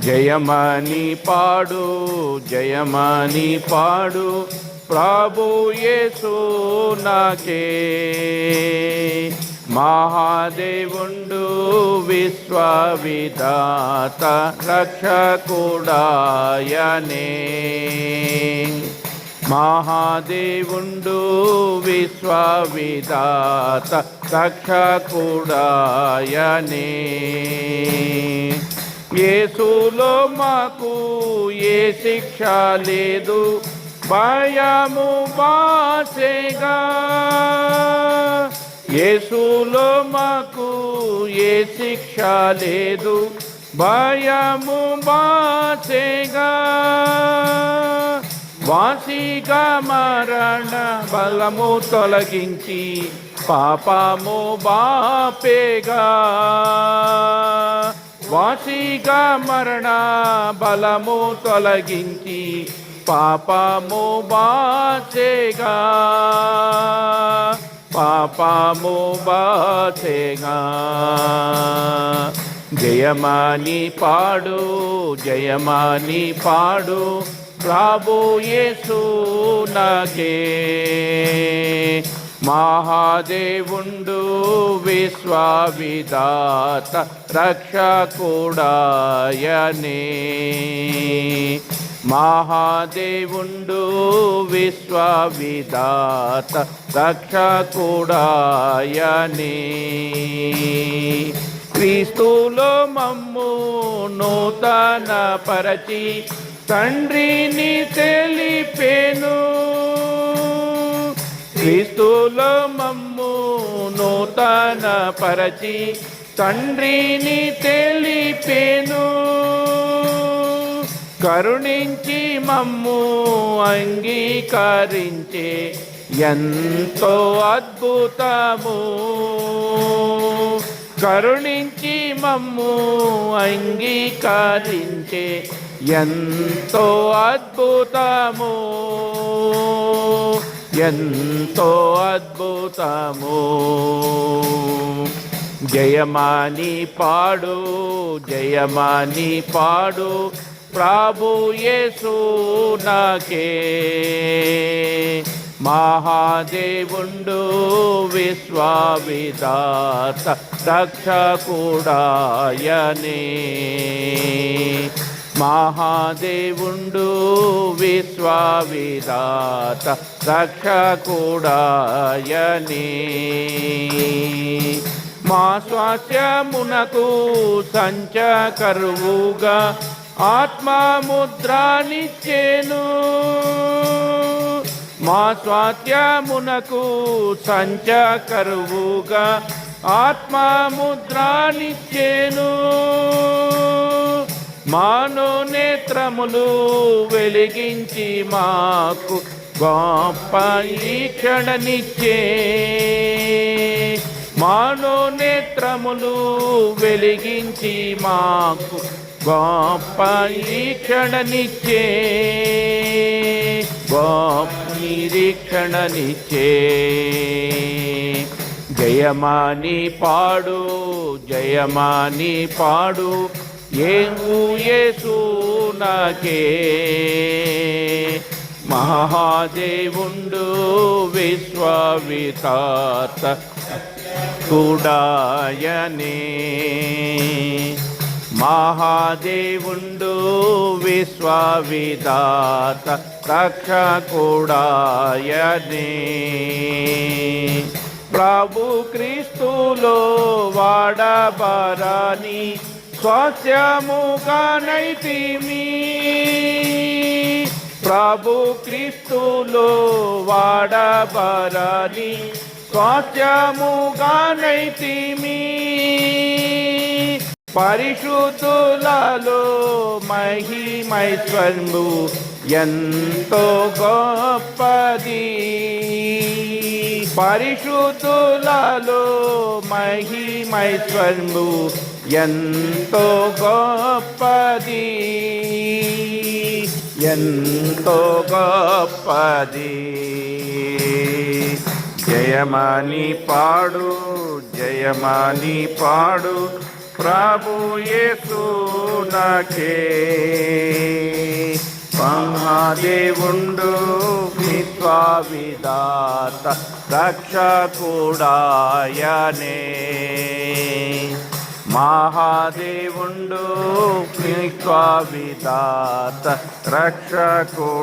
జయమని పాడు జయమని పాడు ప్రభు యేసు నాకే. మహాదేవుండు విశ్వవిధాత రక్షకుడాయనే. మహాదేవుండు విశ్వవిధాత రక్షకుడాయనే. యేసులో మాకు ఏ శిక్ష లేదు. భయము బాసేగా యేసులో మాకు ఏ శిక్ష లేదు. భయము బాసేగా వాసిగా మరణ బలము తొలగించి పాపము బాపేగా వాసిగా మరణ బలము తొలగించి పాపము బాచేగా పాపము బాచేగా జయమాని పాడు జయమాని పాడు ప్రభు యేసు నాకే. మహాదేవుండు విశ్వవిదాత రక్షకుడాయనే. మహాదేవుండు విశ్వవిదాత రక్షకుడాయనే. క్రీస్తులో మమ్ము నూతన పరచి తండ్రిని తెలిపేను. క్రీస్తులో మమ్ము నూతన పరచి తండ్రిని తెలిపేను. కరుణించి మమ్ము అంగీకరించే ఎంతో అద్భుతము. కరుణించి మమ్ము అంగీకరించే ఎంతో అద్భుతము. ఎంతో అద్భుతము. జయమాని పాడు జయమాని పాడు ప్రభు యేసు నాకే. మహాదేవుండు విశ్వవిదాత రక్షకుడాయనే. మహాదేవుండు విశ్వవిదాత రక్షకుడాయనే. మా స్వాస్థ్యమునకు సంచకరువుగా ఆత్మముద్రానిచ్చేను మా స్వాస్థ్యమునకు సంచకరువుగా ఆత్మముద్రానిచ్చేను మానో నేత్రములు వెలిగించి మాకు గొప్ప ఈక్షణనిచ్చే. మాను నేత్రములు వెలిగించి మాకు గొప్ప ఈక్షణనిచ్చే. గొప్ప నిరీక్షణనిచ్చే. జయమాని పాడు జయమాని పాడు. నాకే. మహాదేవుండు విశ్వవితాత కుడాయనే. మహాదేవుండు విశ్వవిదాత రక్షకుడాయనే ప్రభు క్రీస్తులో వాడబరాని స్వాస్యముగానైతిమి ప్రభు క్రీస్తులో వాడబరని స్వాస్యముగానైతిమి పరిశుద్ధులలో మహిమైశ్వర్ము ఎంతో గొప్పది. పరిశుద్ధులలో మహిమైశ్వర్ము ఎంతో గొప్పది ఎంతో గొప్పది. జయమాని పాడు జయమాని పాడు ప్రభు యేసునకే మహాదేవుండు విద్వా విదాత రక్షకుడాయనే. మహాదేవుండు విదాత రక్షకుడాయనే.